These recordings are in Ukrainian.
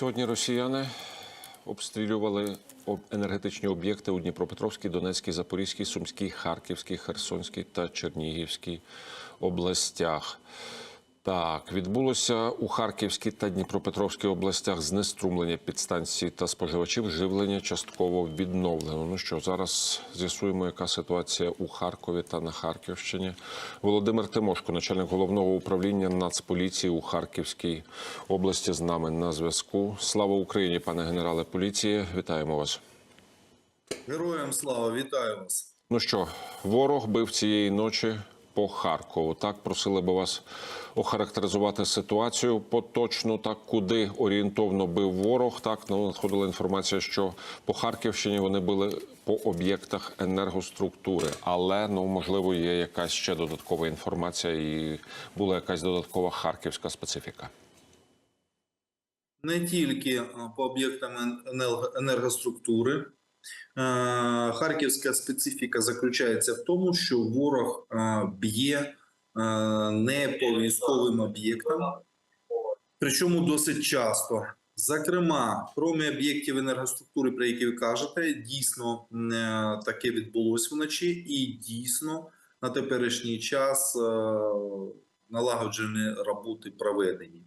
Сьогодні росіяни обстрілювали енергетичні об'єкти у Дніпропетровській, Донецькій, Запорізькій, Сумській, Харківській, Херсонській та Чернігівській областях. Так, відбулося у Харківській та Дніпропетровській областях знеструмлення підстанцій та споживачів. Живлення частково відновлено. Ну що зараз з'ясуємо, яка ситуація у Харкові та на Харківщині. Володимир Тимошко, начальник головного управління Нацполіції у Харківській області, з нами на зв'язку. Слава Україні, пане генерале поліції. Вітаємо вас. Героям слава, вітаю вас. Ну що, ворог бив цієї ночі по Харкову. Так просили би вас охарактеризувати ситуацію поточну, так куди орієнтовно бив ворог. Так ну надходила інформація, що по Харківщині вони били по об'єктах енергоструктури, але ну можливо є якась ще додаткова інформація, і була якась додаткова харківська специфіка. Не тільки по об'єктам енерго- енергоструктури. Е, Харківська специфіка заключається в тому, що ворог е, б'є е, не по військовим об'єктам, причому досить часто. Зокрема, крім об'єктів енергоструктури, про які ви кажете, дійсно таке відбулось вночі, і дійсно на теперішній час налагоджені роботи проведені.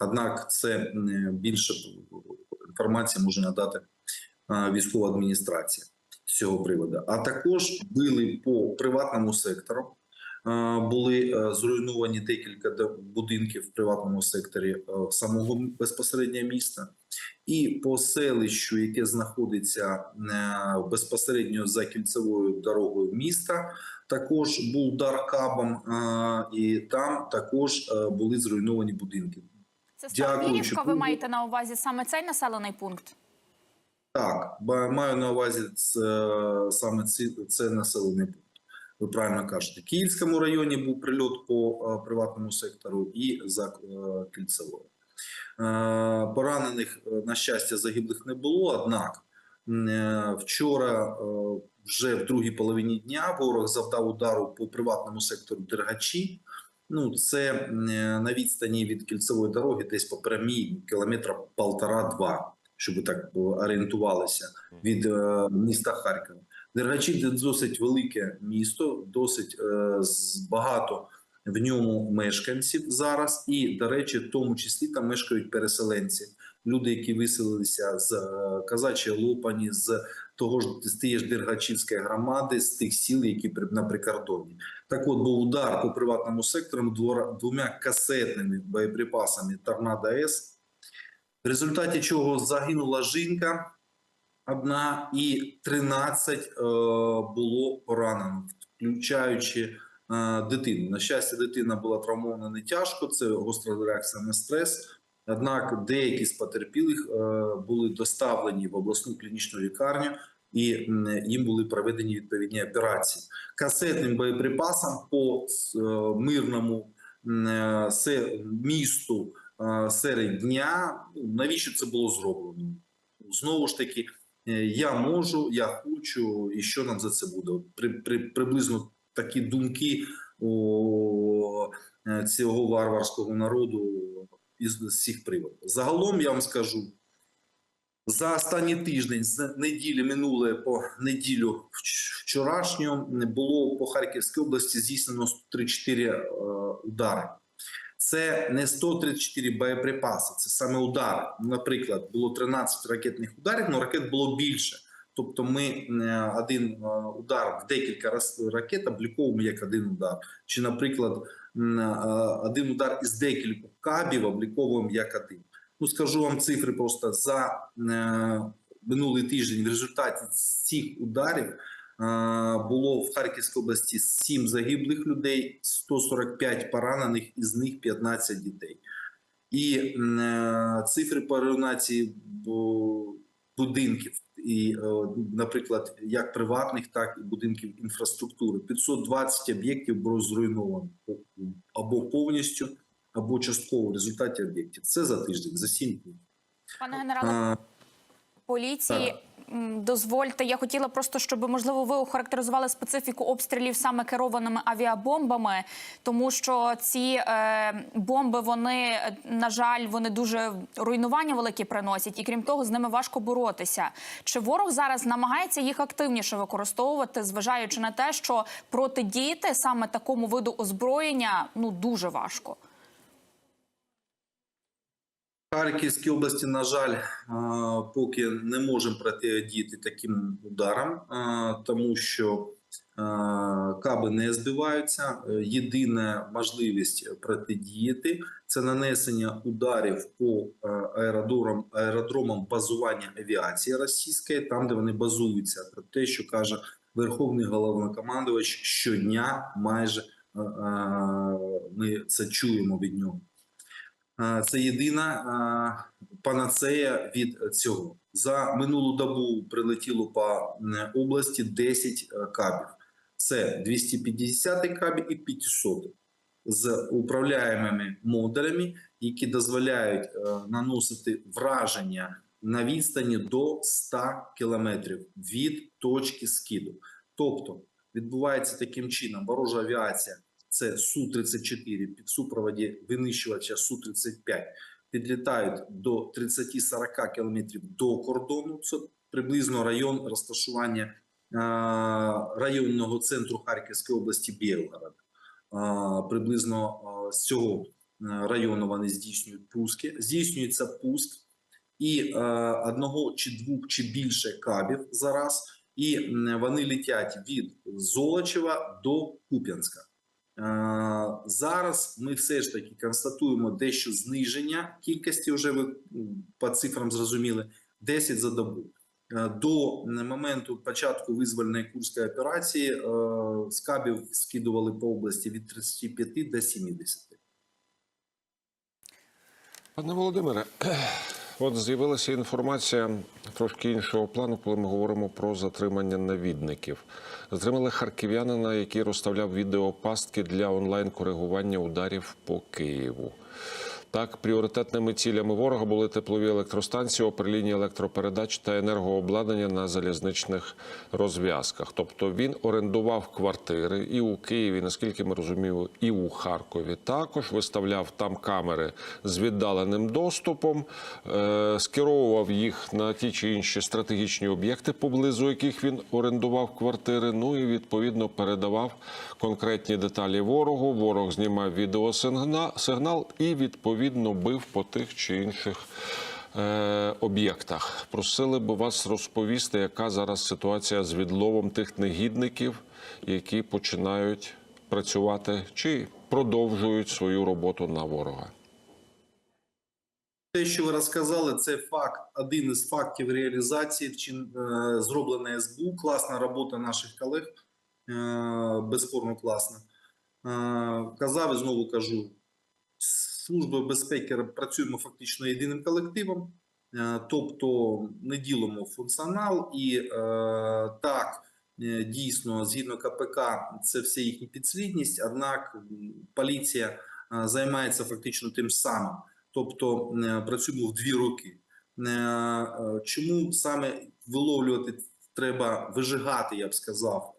Однак це більше інформації може надати військова адміністрація з цього приводу. А також били по приватному сектору. Були е, зруйновані декілька будинків в приватному секторі е, самого безпосередньо міста, і по селищу, яке знаходиться е, безпосередньо за кільцевою дорогою міста, також був удар кабом, е, і там також е, були зруйновані будинки. Це Дякую, Старопілівка, ви маєте на увазі саме цей населений пункт? Так, маю на увазі це, саме ці, це населений пункт. Ви правильно кажете. В Київському районі був прильот по е, приватному сектору і за е, кільцевою. Е, поранених, на щастя, загиблих не було. Однак вчора, вже в другій половині дня, ворог завдав удару по приватному сектору Дергачі. Ну, це на відстані від кільцевої дороги, десь по прямій кілометра полтора-два щоб так е, орієнтувалися від е, міста Харкова. Дергачі досить велике місто, досить е, багато в ньому мешканців зараз, і до речі, в тому числі там мешкають переселенці, люди, які виселилися з Казачої Лопані, з того ж з тієї ж Дергачівської громади, з тих сіл, які на прикордонні. Так от був удар по приватному сектору двома касетними боєприпасами Торнадо С. В результаті чого загинула жінка одна і 13 е, було поранено, включаючи е, дитину. На щастя, дитина була травмована не тяжко, це гостра реакція на стрес. Однак деякі з потерпілих е, були доставлені в обласну клінічну лікарню, і їм були проведені відповідні операції. Касетним боєприпасам по мирному се- місту серед дня. Ну, навіщо це було зроблено? Знову ж таки, е, я можу, я хочу, і що нам за це буде? При, при, приблизно такі думки у е, цього варварського народу із цих приводів. Загалом я вам скажу. За останній тиждень з неділі минуле по неділю вч- вчорашню було по Харківській області здійснено 134 е, удари. Це не 134 боєприпаси, це саме удари. Наприклад, було 13 ракетних ударів, але ракет було більше. Тобто, ми е, один е, удар в декілька раз ракет обліковуємо як один удар. Чи, наприклад, е, один удар із декількох кабів обліковуємо як один. Ну скажу вам цифри просто за е, минулий тиждень. В результаті цих ударів е, було в Харківській області 7 загиблих людей, 145 поранених, із них 15 дітей. І е, цифри по руйнації будинків, і, наприклад, як приватних, так і будинків інфраструктури. 520 об'єктів було зруйновано або повністю, або частково в результаті об'єктів. Це за тиждень, за 7 днів. Пане генерале поліції, м, дозвольте, я хотіла просто, щоб можливо ви охарактеризували специфіку обстрілів саме керованими авіабомбами, тому що ці е, бомби, вони на жаль, вони дуже руйнування великі приносять, і крім того, з ними важко боротися. Чи ворог зараз намагається їх активніше використовувати, зважаючи на те, що протидіяти саме такому виду озброєння ну дуже важко. Харківській області, на жаль, е, поки не можемо протидіяти таким ударам, е, тому що е, каби не збиваються. Єдина можливість протидіяти це нанесення ударів по аеродромам, аеродромам базування авіації російської, там де вони базуються. Про те, що каже Верховний головнокомандувач щодня, майже ми це чуємо від нього. Е, Це єдина е, панацея від цього. За минулу добу прилетіло по області 10 е, кабів. Це 250 кабів і 500 з управляємими модулями, які дозволяють наносити враження на відстані до 100 кілометрів від точки скиду. Тобто відбувається таким чином ворожа авіація це Су-34 під супроводі винищувача Су-35 підлітають до 30-40 кілометрів до кордону. Це приблизно район розташування районного центру Харківської області Білгород. Приблизно з цього району вони здійснюють пуски. Здійснюється пуск і одного чи двох чи більше кабів зараз, і вони летять від Золочева до Куп'янська. Е, Зараз ми все ж таки констатуємо дещо зниження кількості. Вже ви по цифрам зрозуміли 10 за добу. Е, До моменту початку визвольної курської операції е, скабів скидували по області від 35 до 70. Пане Володимире, от з'явилася інформація трошки іншого плану, коли ми говоримо про затримання навідників. Затримали харків'янина, який розставляв відеопастки для онлайн-коригування ударів по Києву. Так, пріоритетними цілями ворога були теплові електростанції, оперлінії електропередач та енергообладнання на залізничних розв'язках. Тобто він орендував квартири і у Києві, наскільки ми розуміємо, і у Харкові. Також виставляв там камери з віддаленим доступом, е- скеровував їх на ті чи інші стратегічні об'єкти, поблизу яких він орендував квартири. Ну і відповідно передавав конкретні деталі ворогу. Ворог знімав відеосигнал і відповідно бив по тих чи інших. е, Об'єктах просили би вас розповісти, яка зараз ситуація з відловом тих негідників, які починають працювати чи продовжують свою роботу на ворога. Те, що ви розказали, це факт, один із фактів реалізації вчин, е, зробленої СБУ. Класна робота наших колег, е, безспорно класна. Казав і знову кажу: Службою безпеки працюємо фактично єдиним колективом, е, тобто не ділимо функціонал і е, так. е, Дійсно, згідно КПК, це все їхня підслідність. Однак поліція займається фактично тим самим тобто працюємо в дві роки. Чому саме виловлювати треба вижигати, я б сказав,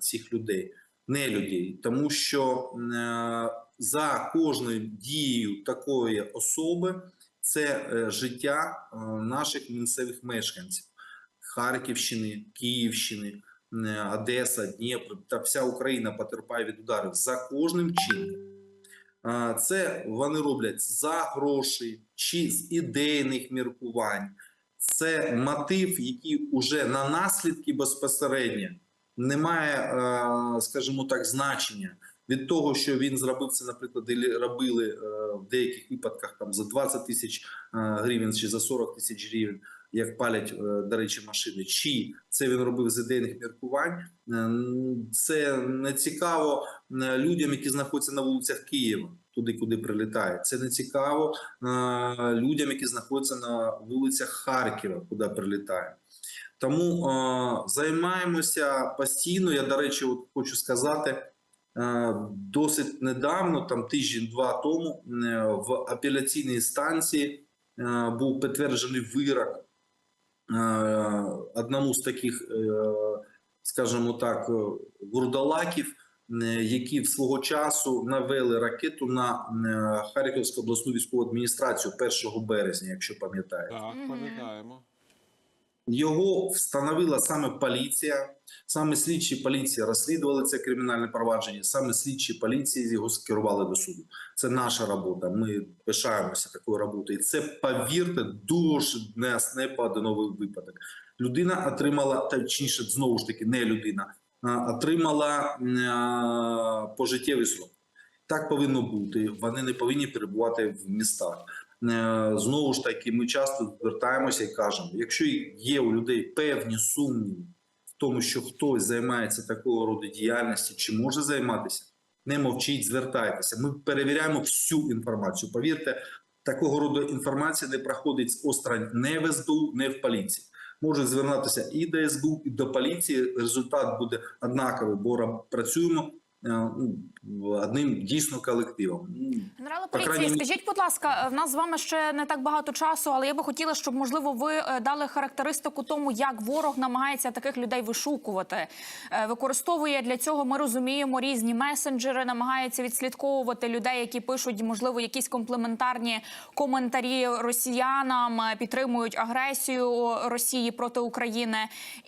цих людей, не людей, тому що е, за кожною дією такої особи це е, життя е, наших місцевих мешканців Харківщини, Київщини, Одеса, Дніпро та вся Україна потерпає від ударів за кожним чином. Це вони роблять за гроші чи з ідейних міркувань. Це мотив, який уже на наслідки безпосередньо не має, е, скажімо так, значення від того, що він зробив це, наприклад, робили е, в деяких випадках там за 20 тисяч е, гривень чи за 40 тисяч гривень, як палять, до речі, машини, чи це він робив з ідейних міркувань. Це не цікаво людям, які знаходяться на вулицях Києва, туди, куди прилітають. Це не цікаво е, людям, які знаходяться на вулицях Харкова, куди прилітають. Тому е, займаємося постійно. Я, до речі, от хочу сказати. е, Досить недавно, там тиждень-два тому, е, в апеляційній станції був підтверджений вирок одному з таких, скажімо так, вурдалаків, е, які в свого часу навели ракету на е, Харківську обласну військову адміністрацію 1 березня, якщо пам'ятаєте. Так, пам'ятаємо. Його встановила саме поліція, саме слідчі поліції розслідували це кримінальне провадження, саме слідчі поліції його скерували до суду. Це наша робота. Ми пишаємося такою роботою. І це, повірте, дуже не, не поодиновий випадок. Людина отримала, точніше, знову ж таки, не людина, отримала м, пожиттєвий срок. Так повинно бути. Вони не повинні перебувати в містах. Е, Знову ж таки, ми часто звертаємося і кажемо: якщо є у людей певні сумніви в тому, що хтось займається такого роду діяльності чи може займатися, не мовчіть, звертайтеся. Ми перевіряємо всю інформацію. Повірте, такого роду інформація не проходить з осторонь не в СБУ, не в поліції. Можуть звернутися і до СБУ, і до поліції. Результат буде однаковий, бо працюємо одним дійсно колективом. Ну, Генерале поліції, скажіть, будь ласка, в нас з вами ще не так багато часу, але я би хотіла, щоб можливо ви е, дали характеристику тому, як ворог намагається таких людей вишукувати. Е, Використовує для цього, ми розуміємо, різні месенджери, намагається відслідковувати людей, які пишуть, можливо, якісь комплементарні коментарі росіянам, е, підтримують агресію Росії проти України.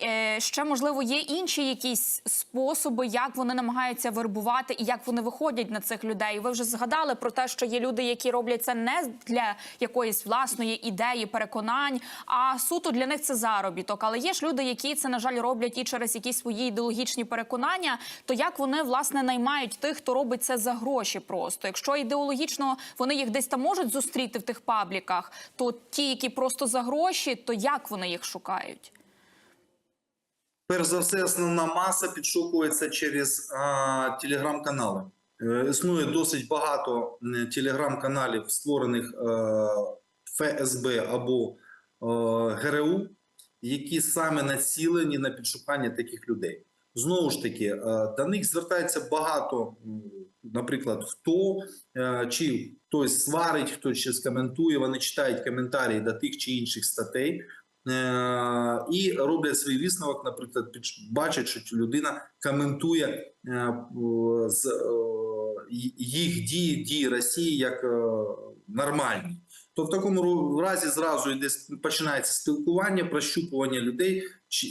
Е, Ще можливо є інші якісь способи, як вони намагаються вербувати і як вони виходять на цих людей. Ви вже згадали про те, що є люди, які роблять це не для якоїсь власної ідеї, переконань, а суто для них це заробіток. Але є ж люди, які це на жаль роблять і через якісь свої ідеологічні переконання. То як вони власне наймають тих, хто робить це за гроші? Просто якщо ідеологічно вони їх десь там можуть зустріти в тих пабліках, то ті, які просто за гроші, то як вони їх шукають? Перш за все, основна маса підшукується через телеграм-канали. Е, Існує досить багато телеграм-каналів, створених е, ФСБ або е, ГРУ, які саме націлені на підшукання таких людей. Знову ж таки, до них звертається багато, наприклад, хто чи хтось сварить, хтось щось коментує. Вони читають коментарі до тих чи інших статей. Е, і роблять свій висновок, наприклад, бачать, що людина коментує е, з е, їх дії, дії Росії як нормальні. То в такому разі зразу йде починається спілкування, прощупування людей,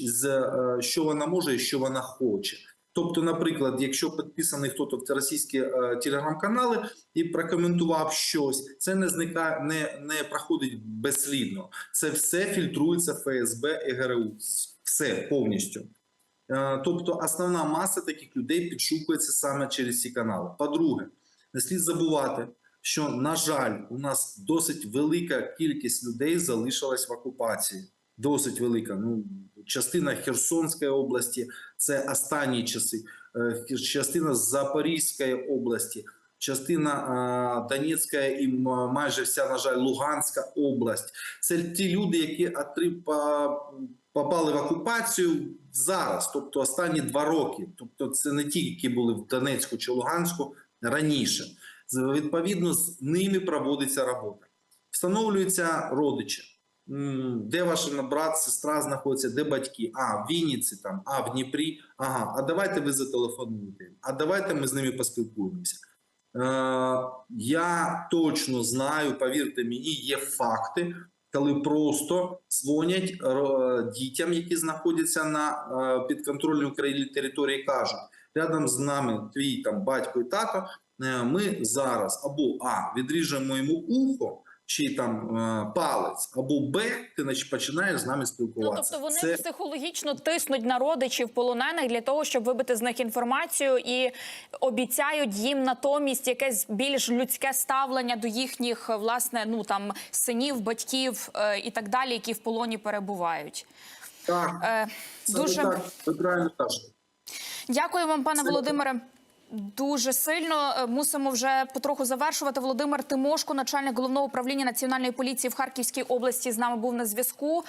з що вона може і що вона хоче. Тобто, наприклад, якщо підписаний хтось в російські е, телеграм-канали і прокоментував щось, це не зникає, не, не проходить безслідно. Це все фільтрується ФСБ і ГРУ. Все повністю. Е, Тобто, основна маса таких людей підшукується саме через ці канали. По-друге, не слід забувати, що, на жаль, у нас досить велика кількість людей залишилась в окупації. Досить велика. Ну, частина Херсонської області це останні часи, е, частина Запорізької області, частина Донецької і майже вся, на жаль, Луганська область. Це ті люди, які попали в окупацію зараз, тобто останні два роки. Тобто, це не ті, які були в Донецьку чи Луганську раніше. Відповідно, з ними проводиться робота. Встановлюються родичі. Де ваш брат, сестра знаходиться, де батьки? А, в Вінниці там, а в Дніпрі. Ага, а давайте ви зателефонуєте. А давайте ми з ними поспілкуємося. Е, я точно знаю, повірте мені, є факти, коли просто дзвонять дітям, які знаходяться на е, підконтрольній Україні території, кажуть: рядом з нами твій там батько і тато. е, Ми зараз або а відріжемо йому ухо. Чи там е, палець, або Б, ти значить, починаєш з нами Ну, спілкуватися. тобто вони Це психологічно тиснуть на родичів полонених для того, щоб вибити з них інформацію і обіцяють їм натомість якесь більш людське ставлення до їхніх власне ну там синів, батьків е, і так далі, які в полоні перебувають. так, Е, дуже так, ви правильно кажете. Дякую вам, пане Це- Володимире. Дуже сильно Е, мусимо вже потроху завершувати. Володимир Тимошко, начальник головного управління національної поліції в Харківській області, з нами був на зв'язку.